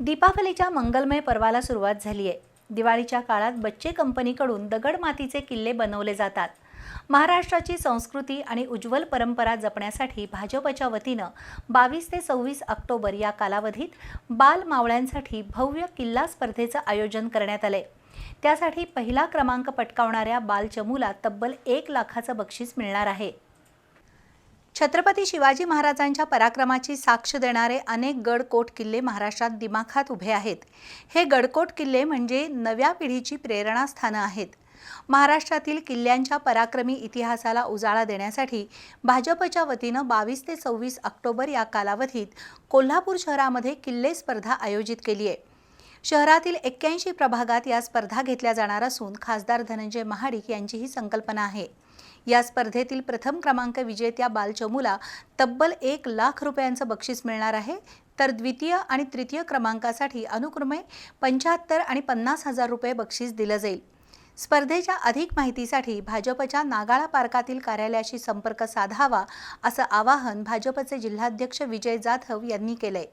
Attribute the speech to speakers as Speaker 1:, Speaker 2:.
Speaker 1: दीपावलीच्या मंगलमय पर्वाला सुरुवात झाली आहे दिवाळीच्या काळात बच्चे कंपनीकडून दगड मातीचे किल्ले बनवले जातात. महाराष्ट्राची संस्कृती आणि उज्ज्वल परंपरा जपण्यासाठी भाजपच्या वतीनं बावीस ते सव्वीस ऑक्टोबर या कालावधीत बाल मावळ्यांसाठी भव्य किल्ला स्पर्धेचं आयोजन करण्यात आले त्यासाठी पहिला क्रमांक पटकावणाऱ्या बालचमूला तब्बल एक लाखाचं बक्षीस मिळणार आहे. छत्रपती शिवाजी महाराजांच्या पराक्रमाची साक्ष देणारे अनेक गडकोट किल्ले महाराष्ट्रात दिमाखात उभे आहेत. हे गडकोट किल्ले म्हणजे नव्या पिढीची प्रेरणास्थानं आहेत. महाराष्ट्रातील किल्ल्यांच्या पराक्रमी इतिहासाला उजाळा देण्यासाठी भाजपच्या वतीनं बावीस ते सव्वीस ऑक्टोबर या कालावधीत कोल्हापूर शहरामध्ये किल्ले स्पर्धा आयोजित केली आहे. शहरातील एक्क्याऐंशी प्रभागात या स्पर्धा घेतल्या जाणार असून खासदार धनंजय महाडिक यांची ही संकल्पना आहे. या स्पर्धेतील प्रथम क्रमांक विजेत्या बालचमूला तब्बल एक लाख रुपयांचं बक्षीस मिळणार आहे. तर द्वितीय आणि तृतीय क्रमांकासाठी अनुक्रमे पंच्याहत्तर आणि पन्नास हजार रुपये बक्षीस दिलं जाईल. स्पर्धेच्या अधिक माहितीसाठी भाजपच्या नागाळा पार्कातील कार्यालयाशी संपर्क साधावा असं आवाहन भाजपचे जिल्हाध्यक्ष विजय जाधव यांनी केलंय.